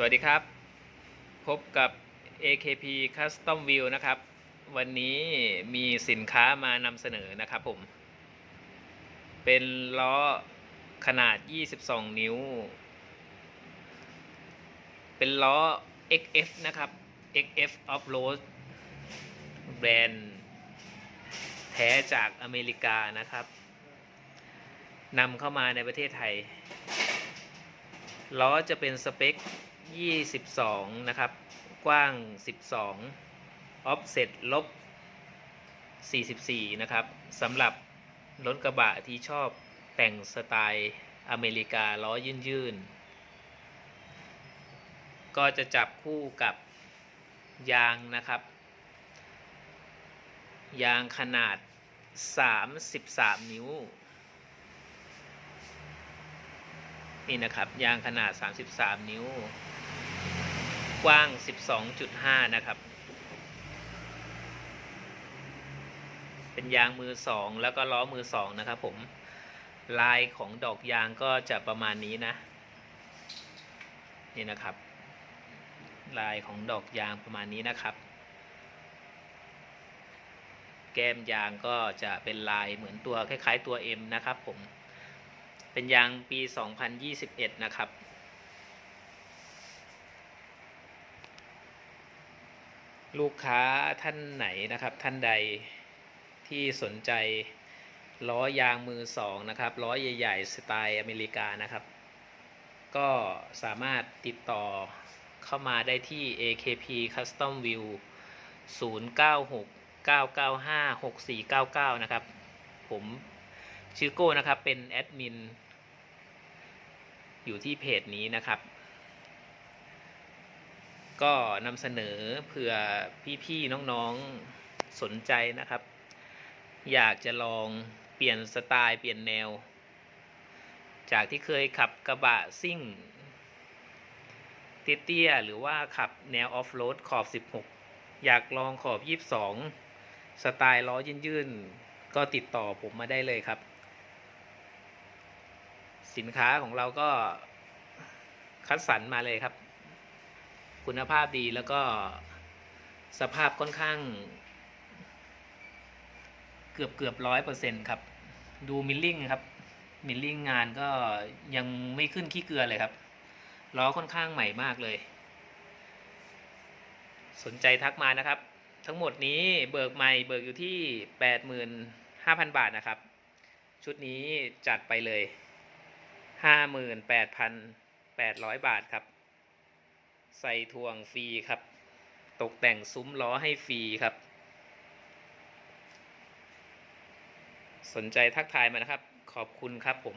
สวัสดีครับ พบกับ AKP Custom View นะครับ วันนี้มีสินค้ามานำเสนอนะครับผม เป็นล้อขนาด 22 นิ้ว เป็นล้อ XF นะครับ XF Off-Road แบรนด์แท้จากอเมริกานะครับนำเข้ามาในประเทศไทยล้อจะเป็นสเปค 22 นะครับ กว้าง 12 offset ลบ 44 นะครับสำหรับรถกระบะที่ชอบแต่งสไตล์อเมริกาล้อยื่นๆ ก็จะจับคู่กับยางนะครับ ยางขนาด 33 นิ้ว นี่นะครับ ยางขนาด 33 นิ้ว กว้าง 12.5 นะครับ เป็นยางมือสองแล้วก็ล้อมือสองนะครับผมลายของดอกยางก็จะประมาณนี้นะ นี่นะครับ ลายของดอกยางประมาณนี้นะครับ แก้มยางก็จะเป็นลายเหมือนตัวคล้าย ๆ ตัว M นะครับผม เป็นยางปี 2021 นะครับ ลูกค้าท่านไหนนะครับ ท่านใดที่สนใจล้อยางมือสองนะครับล้อใหญ่ ๆ สไตล์อเมริกานะครับ ก็สามารถติดต่อเข้ามาได้ที่ AKP Custom View 096 995 6499 นะครับ ผม ชื่อโก้นะครับเป็นแอดมินอยู่ที่เพจนี้นะครับ ก็นำเสนอเผื่อพี่ๆน้องๆสนใจนะครับ อยากจะลองเปลี่ยนสไตล์เปลี่ยนแนว จากที่เคยขับกระบะซิ่งเตี้ยๆหรือว่าขับแนวออฟโรดขอบ 16 อยากลองขอบ 22 สไตล์ล้อยื่นๆก็ติดต่อผมมาได้เลยครับ สินค้าของเราก็คัดสรรมาเลยครับ คุณภาพดีแล้วก็สภาพค่อนข้าง เกือบเกือบร้อยเปอร์เซ็นครับ ดูมิลลิ่งครับ มิลลิ่งงานก็ยังไม่ขึ้นขี้เกลือเลยครับล้อค่อนข้างใหม่มากเลย สนใจทักมานะครับ ทั้งหมดนี้เบิกใหม่เบิกอยู่ที่ 85,000 บาทนะครับ ชุดนี้จัดไปเลย ห้าหมื่นแปดพันแปดร้อยบาทครับ ใส่ทวงฟรีครับ ตกแต่งซุ้มล้อให้ฟรีครับ สนใจทักทายมานะครับ ขอบคุณครับผม